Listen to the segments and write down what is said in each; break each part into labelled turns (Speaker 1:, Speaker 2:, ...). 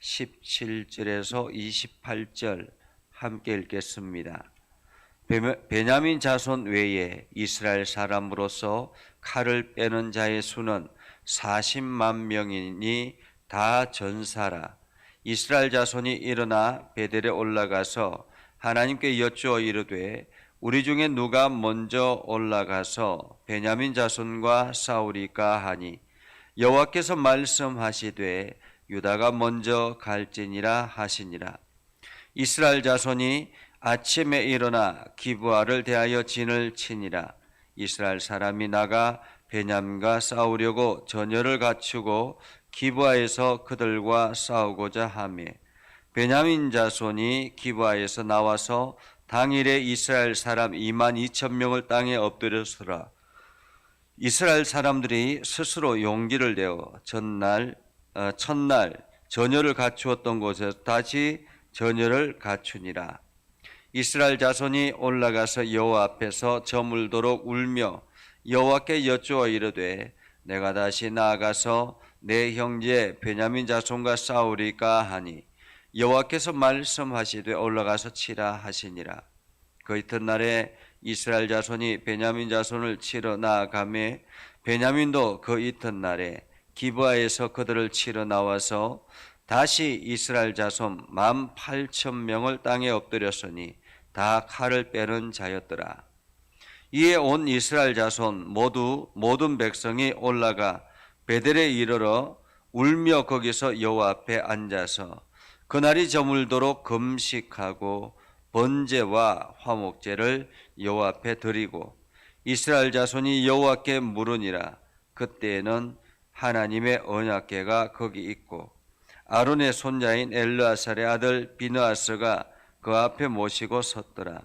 Speaker 1: 17절에서 28절 함께 읽겠습니다. 베- 베냐민 자손 외에 이스라엘 사람으로서 칼을 빼는 자의 수는 40만 명이니 다 전사라. 이스라엘 자손이 일어나 베델에 올라가서 하나님께 여쭈어 이르되 우리 중에 누가 먼저 올라가서 베냐민 자손과 싸우리까 하니 여호와께서 말씀하시되 유다가 먼저 갈지니라 하시니라. 이스라엘 자손이 아침에 일어나 기브아를 대하여 진을 치니라. 이스라엘 사람이 나가 베냐민과 싸우려고 전열을 갖추고 기브아에서 그들과 싸우고자 하며 베냐민 자손이 기브아에서 나와서 당일에 이스라엘 사람 2만 2천 명을 땅에 엎드렸으라. 이스라엘 사람들이 스스로 용기를 내어 전날 어, 첫날 전열을 갖추었던 곳에서 다시 전열을 갖추니라. 이스라엘 자손이 올라가서 여호와 앞에서 저물도록 울며 여호와께 여쭈어 이르되 내가 다시 나아가서 내 형제 베냐민 자손과 싸우리까 하니 여호와께서 말씀하시되 올라가서 치라 하시니라. 그 이튿날에 이스라엘 자손이 베냐민 자손을 치러 나아가매 베냐민도 그 이튿날에 기브아에서 그들을 치러 나와서 다시 이스라엘 자손 만 팔천 명을 땅에 엎드렸으니 다 칼을 빼는 자였더라. 이에 온 이스라엘 자손 모두 모든 백성이 올라가 베델에 이르러 울며 거기서 여호와 앞에 앉아서 그날이 저물도록 금식하고 번제와 화목제를 여호와 앞에 드리고 이스라엘 자손이 여호와께 물으니라 그때에는 하나님의 언약궤가 거기 있고 아론의 손자인 엘르아살의 아들 비느아스가 그 앞에 모시고 섰더라.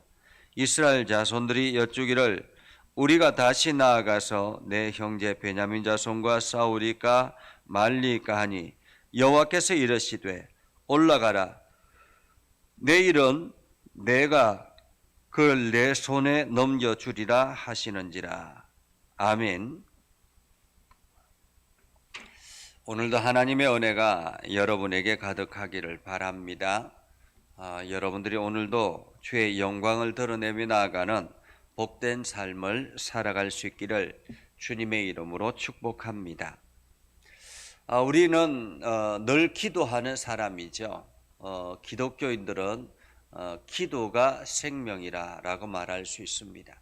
Speaker 1: 이스라엘 자손들이 여쭈기를 우리가 다시 나아가서 내 형제 베냐민 자손과 싸우리까 말리까 하니 여호와께서 이르시되 올라가라. 내일은 내가 그를 내 손에 넘겨주리라 하시는지라. 아멘 오늘도 하나님의 은혜가 여러분에게 가득하기를 바랍니다. 아, 여러분들이 오늘도 주의 영광을 드러내며 나아가는 복된 삶을 살아갈 수 있기를 주님의 이름으로 축복합니다. 아, 우리는 어, 늘 기도하는 사람이죠. 어, 기독교인들은 어, 기도가 생명이라라고 말할 수 있습니다.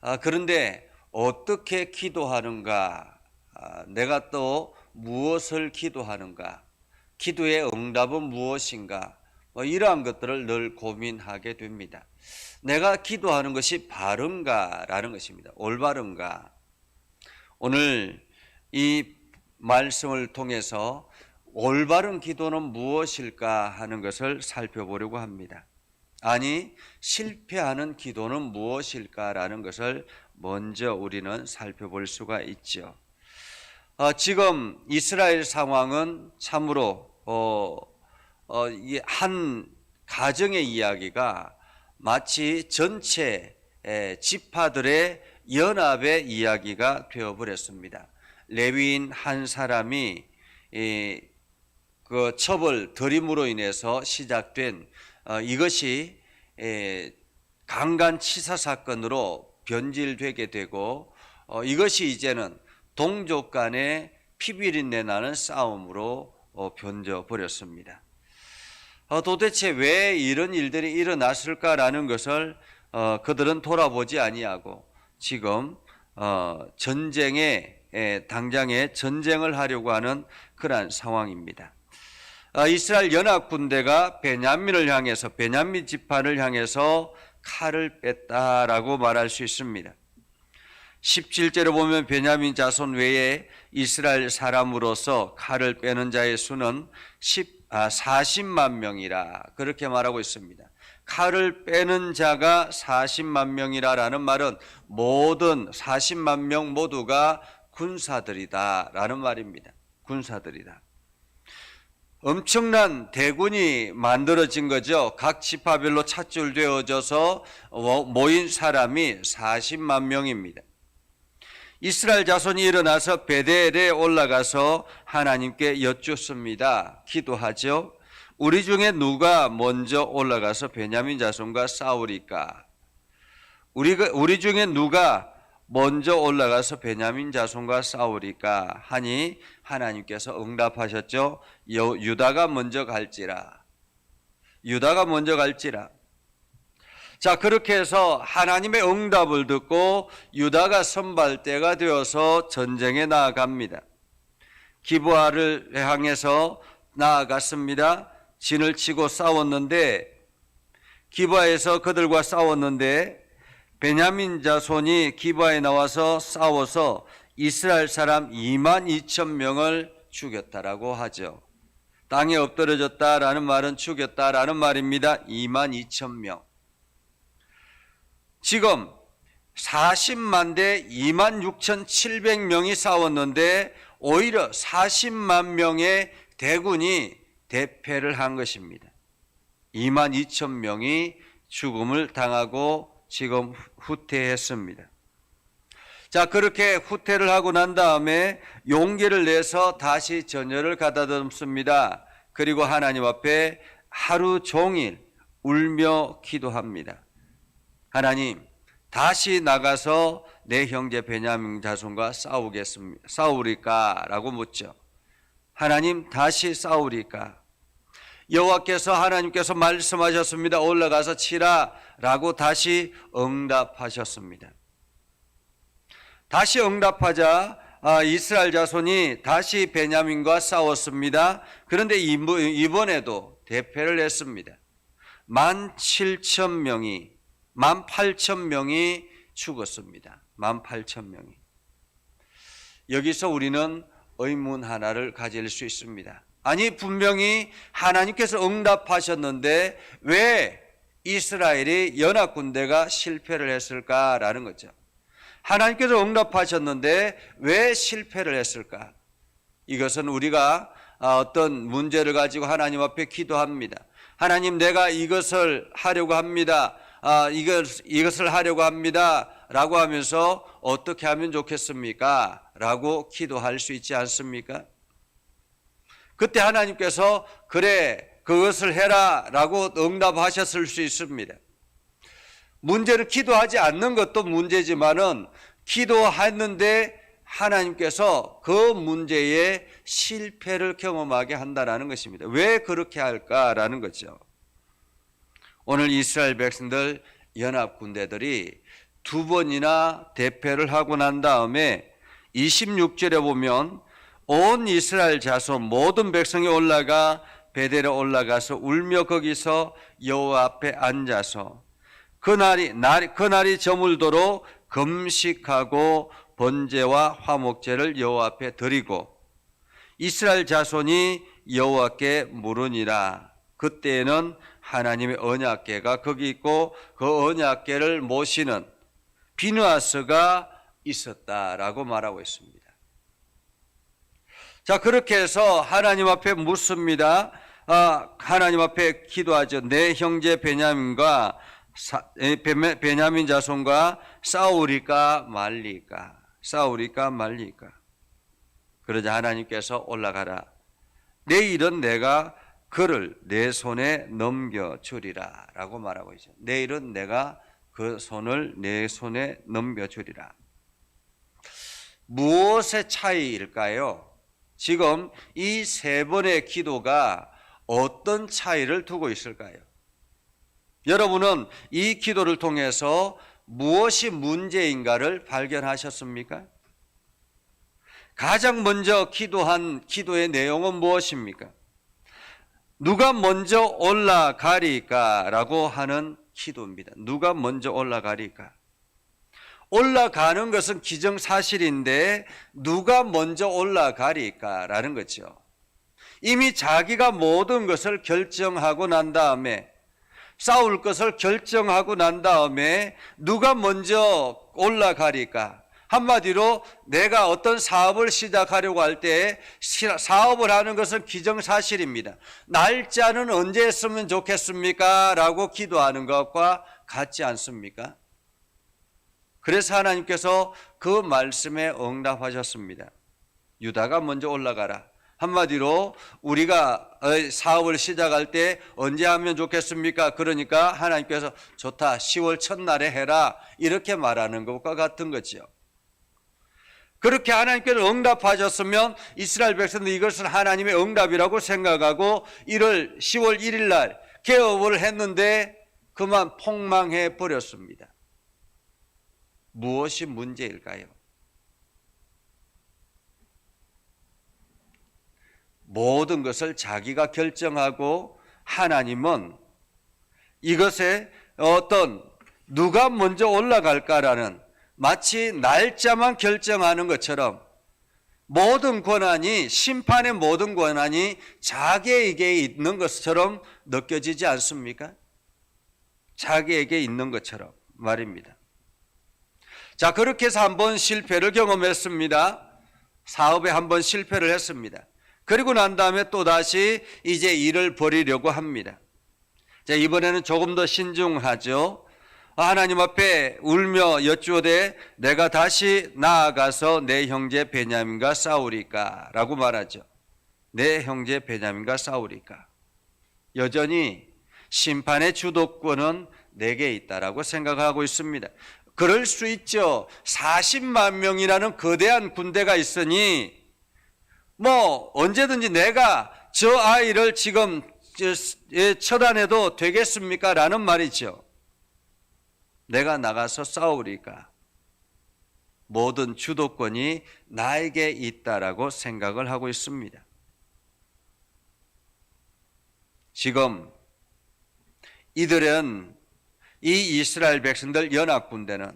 Speaker 1: 아, 그런데 어떻게 기도하는가? 아, 내가 또 무엇을 기도하는가? 기도의 응답은 무엇인가? 뭐 이러한 것들을 늘 고민하게 됩니다. 내가 기도하는 것이 바른가라는 것입니다. 올바른가? 오늘 이 말씀을 통해서 올바른 기도는 무엇일까 하는 것을 살펴보려고 합니다. 아니, 실패하는 기도는 무엇일까라는 것을 먼저 우리는 살펴볼 수가 있죠. 어, 지금 이스라엘 상황은 참으로 어, 어, 이한 가정의 이야기가 마치 전체 에, 지파들의 연합의 이야기가 되어버렸습니다. 레위인 한 사람이 이, 그 처벌 들임으로 인해서 시작된 어, 이것이 에, 강간 치사 사건으로 변질되게 되고 어, 이것이 이제는 동족 간의 피비린내 나는 싸움으로 어, 변져 버렸습니다. 어, 도대체 왜 이런 일들이 일어났을까라는 것을 어, 그들은 돌아보지 아니하고 지금 어, 전쟁에 에, 당장에 전쟁을 하려고 하는 그러한 상황입니다. 어, 이스라엘 연합 군대가 베냐민을 향해서 베냐민 지파를 향해서 칼을 뺐다라고 말할 수 있습니다. 17절에 보면 베냐민 자손 외에 이스라엘 사람으로서 칼을 빼는 자의 수는 10, 아, 40만 명이라 그렇게 말하고 있습니다. 칼을 빼는 자가 40만 명이라라는 말은 모든 40만 명 모두가 군사들이다라는 말입니다. 군사들이다. 엄청난 대군이 만들어진 거죠. 각 지파별로 찻줄되어져서 모인 사람이 40만 명입니다. 이스라엘 자손이 일어나서 베델에 올라가서 하나님께 여쭙습니다. 기도하죠. 우리 중에 누가 먼저 올라가서 베냐민 자손과 싸우리까? 우리가 우리 중에 누가 먼저 올라가서 베냐민 자손과 싸우리까 하니 하나님께서 응답하셨죠. 여- 유다가 먼저 갈지라. 유다가 먼저 갈지라. 자, 그렇게 해서 하나님의 응답을 듣고 유다가 선발대가 되어서 전쟁에 나아갑니다. 기부아를 향해서 나아갔습니다. 진을 치고 싸웠는데 기부아에서 그들과 싸웠는데 베냐민 자손이 기부아에 나와서 싸워서 이스라엘 사람 2만 2천 명을 죽였다라고 하죠. 땅에 엎드려졌다라는 말은 죽였다라는 말입니다. 2만 2천 명. 지금 40만 대 2만 6,700명이 싸웠는데 오히려 40만 명의 대군이 대패를 한 것입니다. 2만 2천 명이 죽음을 당하고 지금 후퇴했습니다. 자, 그렇게 후퇴를 하고 난 다음에 용기를 내서 다시 전열을 가다듬습니다. 그리고 하나님 앞에 하루 종일 울며 기도합니다. 하나님, 다시 나가서 내 형제 베냐민 자손과 싸우겠습니다. 싸우리까라고 묻죠. 하나님, 다시 싸우리까? 여호와께서 하나님께서 말씀하셨습니다. 올라가서 치라라고 다시 응답하셨습니다. 다시 응답하자 아, 이스라엘 자손이 다시 베냐민과 싸웠습니다. 그런데 이번- 이번에도 대패를 했습니다. 만 7천 명이 만 8천 명이 죽었습니다. 만 8천 명이. 여기서 우리는 의문 하나를 가질 수 있습니다. 아니 분명히 하나님께서 응답하셨는데 왜 이스라엘이 연합 군대가 실패를 했을까라는 거죠. 하나님께서 응답하셨는데 왜 실패를 했을까? 이것은 우리가 아, 어떤 문제를 가지고 하나님 앞에 기도합니다. 하나님 내가 이것을 하려고 합니다. 아, 이것, 이것을 하려고 합니다. 라고 하면서 어떻게 하면 좋겠습니까? 라고 기도할 수 있지 않습니까? 그때 하나님께서 그래, 그것을 해라. 라고 응답하셨을 수 있습니다. 문제를 기도하지 않는 것도 문제지만은 기도했는데 하나님께서 그 문제에 실패를 경험하게 한다라는 것입니다. 왜 그렇게 할까라는 거죠. 오늘 이스라엘 백성들 연합 군대들이 두 번이나 대패를 하고 난 다음에 26절에 보면 온 이스라엘 자손 모든 백성이 올라가 베델에 올라가서 울며 거기서 여호와 앞에 앉아서 그날이 날 그날이 저물도록 금식하고 번제와 화목제를 여호와 앞에 드리고 이스라엘 자손이 여호와께 물으니라. 그때에는 하나님의 언약궤가 거기 있고 그 언약궤를 모시는 비누아스가 있었다라고 말하고 있습니다. 자 그렇게 해서 하나님 앞에 묻습니다. 아, 하나님 앞에 기도하죠. 내 형제 베냐민과 베냐민 자손과 싸우리까 말리까 싸우리까 말리까 그러자 하나님께서 올라가라 내 일은 내가 그를 내 손에 넘겨주리라 라고 말하고 있죠 내일은 내가 그 손을 내 손에 넘겨주리라 무엇의 차이일까요? 지금 이 세 번의 기도가 어떤 차이를 두고 있을까요? 여러분은 이 기도를 통해서 무엇이 문제인가를 발견하셨습니까? 가장 먼저 기도한 기도의 내용은 무엇입니까? 누가 먼저 올라가리까? 라고 하는 기도입니다. 누가 먼저 올라가리까? 올라가는 것은 기정사실인데 누가 먼저 올라가리까? 라는 거죠. 이미 자기가 모든 것을 결정하고 난 다음에 싸울 것을 결정하고 난 다음에 누가 먼저 올라가리까? 한마디로 내가 어떤 사업을 시작하려고 할 때 사업을 하는 것은 기정사실입니다. 날짜는 언제 했으면 좋겠습니까? 라고 기도하는 것과 같지 않습니까? 그래서 하나님께서 그 말씀에 응답하셨습니다. 유다가 먼저 올라가라. 한마디로 우리가 어, 사업을 시작할 때 언제 하면 좋겠습니까? 그러니까 하나님께서 좋다. 10월 첫날에 해라. 이렇게 말하는 것과 같은 거지요. 그렇게 하나님께서 응답하셨으면 이스라엘 백성들 이것은 하나님의 응답이라고 생각하고 1월 10월 1일 날 개업을 했는데 그만 폭망해 버렸습니다. 무엇이 문제일까요? 모든 것을 자기가 결정하고 하나님은 이것에 어떤 누가 먼저 올라갈까라는 마치 날짜만 결정하는 것처럼 모든 권한이 심판의 모든 권한이 자기에게 있는 것처럼 느껴지지 않습니까? 자기에게 있는 것처럼 말입니다. 자, 그렇게 해서 한번 실패를 경험했습니다. 사업에 한번 실패를 했습니다. 그리고 난 다음에 또 다시 이제 일을 벌이려고 합니다. 자, 이번에는 조금 더 신중하죠. 하나님 앞에 울며 여쭈어대 내가 다시 나아가서 내 형제 베냐민과 싸우리까라고 말하죠. 내 형제 베냐민과 싸우리까. 여전히 심판의 주도권은 내게 있다라고 생각하고 있습니다. 그럴 수 있죠. 40만 명이라는 거대한 군대가 있으니 뭐 언제든지 내가 저 아이를 지금 예, 처단해도 되겠습니까? 라는 말이죠. 내가 나가서 싸우리까 모든 주도권이 나에게 있다라고 생각을 하고 있습니다. 지금 이들은 이 이스라엘 백성들 연합군대는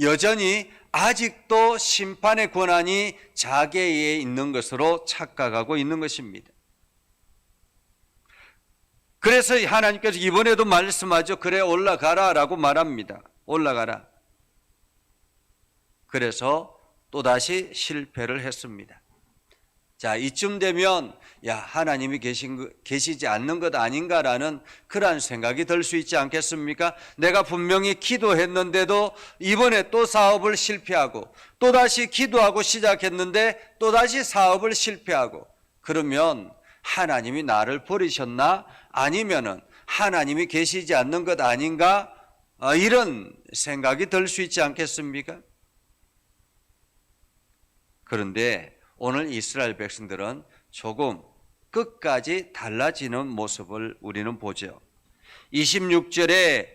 Speaker 1: 여전히 아직도 심판의 권한이 자기에 있는 것으로 착각하고 있는 것입니다. 그래서 하나님께서 이번에도 말씀하죠. 그래 올라가라 라고 말합니다. 올라가라. 그래서 또다시 실패를 했습니다. 자, 이쯤 되면 야, 하나님이 계신 거, 계시지 않는 것 아닌가라는 그러한 생각이 들 수 있지 않겠습니까? 내가 분명히 기도했는데도 이번에 또 사업을 실패하고 또다시 기도하고 시작했는데 또다시 사업을 실패하고 그러면 하나님이 나를 버리셨나? 아니면은 하나님이 계시지 않는 것 아닌가? 어, 이런 생각이 들 수 있지 않겠습니까? 그런데 오늘 이스라엘 백성들은 조금 끝까지 달라지는 모습을 우리는 보죠. 26절에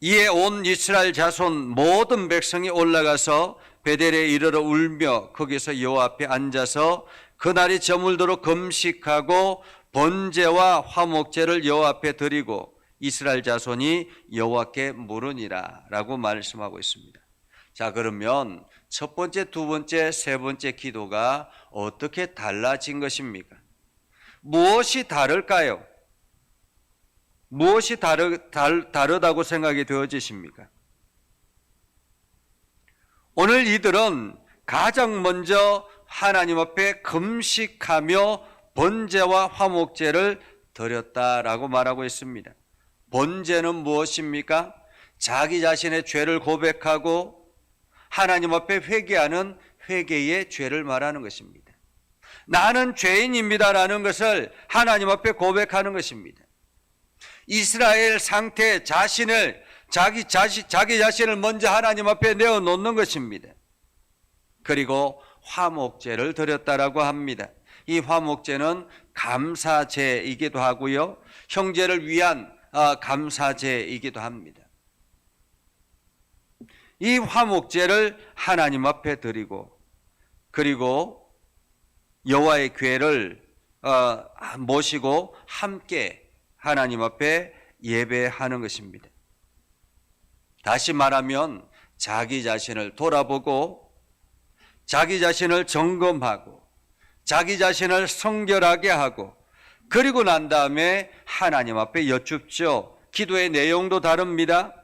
Speaker 1: 이에 온 이스라엘 자손 모든 백성이 올라가서 베델에 이르러 울며 거기서 여호와 앞에 앉아서 그날이 저물도록 금식하고 번제와 화목제를 여호와 앞에 드리고 이스라엘 자손이 여호와께 물으니라라고 말씀하고 있습니다. 자, 그러면 첫 번째, 두 번째, 세 번째 기도가 어떻게 달라진 것입니까? 무엇이 다를까요? 무엇이 다르, 다르, 다르다고 생각이 되어지십니까? 오늘 이들은 가장 먼저 하나님 앞에 금식하며 번제와 화목제를 드렸다라고 말하고 있습니다. 번제는 무엇입니까? 자기 자신의 죄를 고백하고 하나님 앞에 회개하는 회개의 죄를 말하는 것입니다. 나는 죄인입니다라는 것을 하나님 앞에 고백하는 것입니다. 이스라엘 상태 자신을 자기 자시, 자기 자신을 먼저 하나님 앞에 내어 놓는 것입니다. 그리고 화목제를 드렸다라고 합니다. 이 화목제는 감사제이기도 하고요. 형제를 위한 어, 감사제이기도 합니다. 이 화목제를 하나님 앞에 드리고 그리고 여호와의 괴를 어, 모시고 함께 하나님 앞에 예배하는 것입니다. 다시 말하면 자기 자신을 돌아보고 자기 자신을 점검하고 자기 자신을 성결하게 하고 그리고 난 다음에 하나님 앞에 여쭙죠. 기도의 내용도 다릅니다.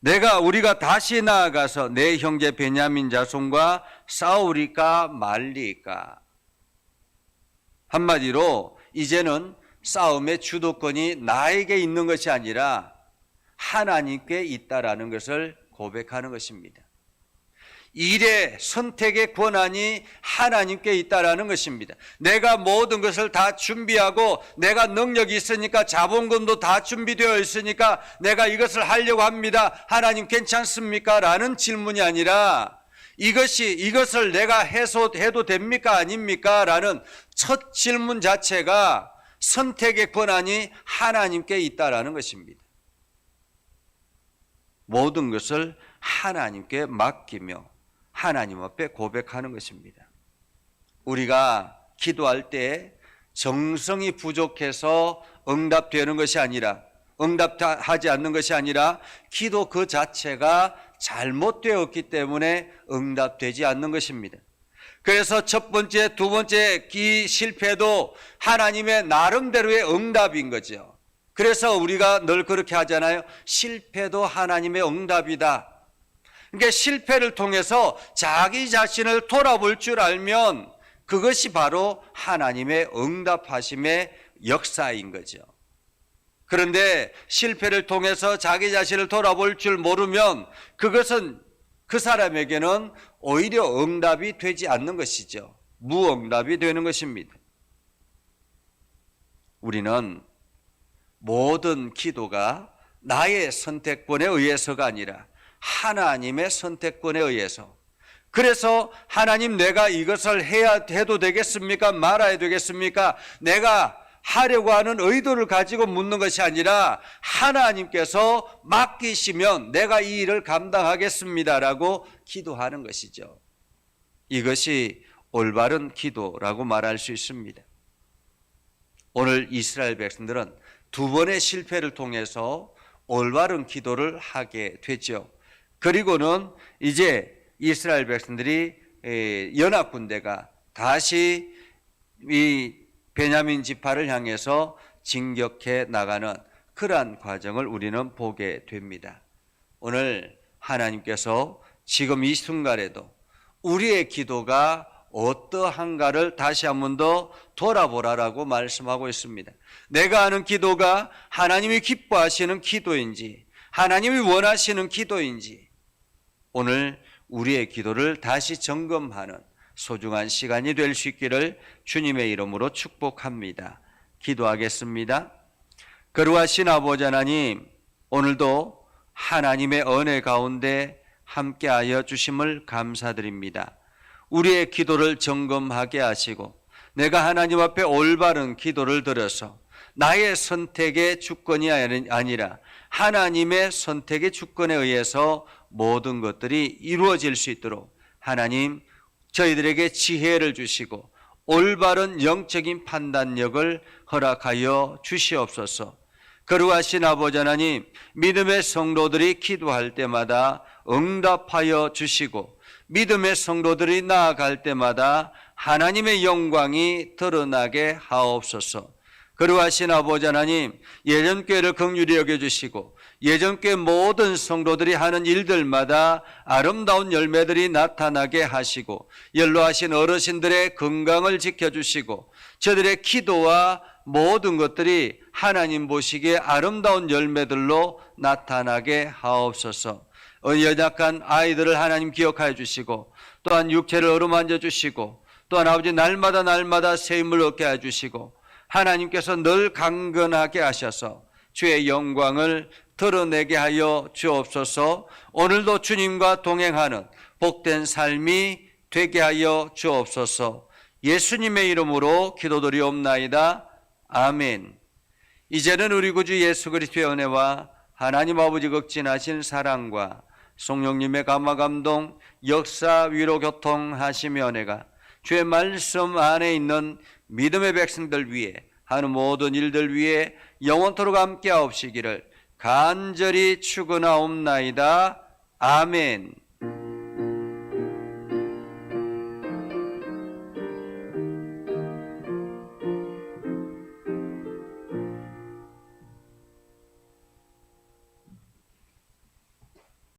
Speaker 1: 내가 우리가 다시 나아가서 내 형제 베냐민 자손과 싸우리까 말리까 한마디로 이제는 싸움의 주도권이 나에게 있는 것이 아니라 하나님께 있다라는 것을 고백하는 것입니다. 일의 선택의 권한이 하나님께 있다라는 것입니다. 내가 모든 것을 다 준비하고 내가 능력이 있으니까 자본금도 다 준비되어 있으니까 내가 이것을 하려고 합니다. 하나님 괜찮습니까? 라는 질문이 아니라 이것이 이것을 내가 해소 해도 됩니까? 아닙니까? 라는 첫 질문 자체가 선택의 권한이 하나님께 있다라는 것입니다. 모든 것을 하나님께 맡기며 하나님 앞에 고백하는 것입니다. 우리가 기도할 때 정성이 부족해서 응답되는 것이 아니라 응답하지 않는 것이 아니라 기도 그 자체가 잘못되었기 때문에 응답되지 않는 것입니다. 그래서 첫 번째, 두 번째 기 실패도 하나님의 나름대로의 응답인 거죠. 그래서 우리가 늘 그렇게 하잖아요. 실패도 하나님의 응답이다. 그러니까 실패를 통해서 자기 자신을 돌아볼 줄 알면 그것이 바로 하나님의 응답하심의 역사인 거죠. 그런데 실패를 통해서 자기 자신을 돌아볼 줄 모르면 그것은 그 사람에게는 오히려 응답이 되지 않는 것이죠. 무응답이 되는 것입니다. 우리는 모든 기도가 나의 선택권에 의해서가 아니라 하나님의 선택권에 의해서 그래서 하나님 내가 이것을 해야 해도 되겠습니까? 말아야 되겠습니까? 내가 하려고 하는 의도를 가지고 묻는 것이 아니라 하나님께서 맡기시면 내가 이 일을 감당하겠습니다라고 기도하는 것이죠. 이것이 올바른 기도라고 말할 수 있습니다. 오늘 이스라엘 백성들은 두 번의 실패를 통해서 올바른 기도를 하게 됐죠. 그리고는 이제 이스라엘 백성들이 연합 군대가 다시 이 베냐민 지파를 향해서 진격해 나가는 그러한 과정을 우리는 보게 됩니다. 오늘 하나님께서 지금 이 순간에도 우리의 기도가 어떠한가를 다시 한 번 더 돌아보라라고 말씀하고 있습니다. 내가 하는 기도가 하나님이 기뻐하시는 기도인지, 하나님이 원하시는 기도인지, 오늘 우리의 기도를 다시 점검하는 소중한 시간이 될 수 있기를 주님의 이름으로 축복합니다. 기도하겠습니다. 거룩하신 아버지 하나님, 오늘도 하나님의 은혜 가운데 함께하여 주심을 감사드립니다. 우리의 기도를 점검하게 하시고 내가 하나님 앞에 올바른 기도를 드려서 나의 선택의 주권이 아니라 하나님의 선택의 주권에 의해서 모든 것들이 이루어질 수 있도록 하나님 저희들에게 지혜를 주시고 올바른 영적인 판단력을 허락하여 주시옵소서. 거룩하신 아버지 하나님, 믿음의 성도들이 기도할 때마다 응답하여 주시고 믿음의 성도들이 나아갈 때마다 하나님의 영광이 드러나게 하옵소서. 거룩하신 아버지 하나님, 예전교회를 긍휼히 여겨주시고 예전교회 모든 성도들이 하는 일들마다 아름다운 열매들이 나타나게 하시고 연로하신 어르신들의 건강을 지켜주시고 저들의 기도와 모든 것들이 하나님 보시기에 아름다운 열매들로 나타나게 하옵소서. 연약한 아이들을 하나님 기억하여 주시고 또한 육체를 어루만져 주시고 또한 아버지 날마다 날마다 새 힘을 얻게 해 주시고 하나님께서 늘 강건하게 하셔서 주의 영광을 드러내게 하여 주옵소서 오늘도 주님과 동행하는 복된 삶이 되게 하여 주옵소서 예수님의 이름으로 기도드리옵나이다. 아멘. 이제는 우리 구주 예수 그리스도의 은혜와 하나님 아버지 극진하신 사랑과 성령님의 감화 감동 역사 위로 교통하시며 은혜가 주의 말씀 안에 있는 믿음의 백성들 위해 하는 모든 일들 위해 영원토록 함께 하옵시기를 간절히 축원하옵나이다. 아멘.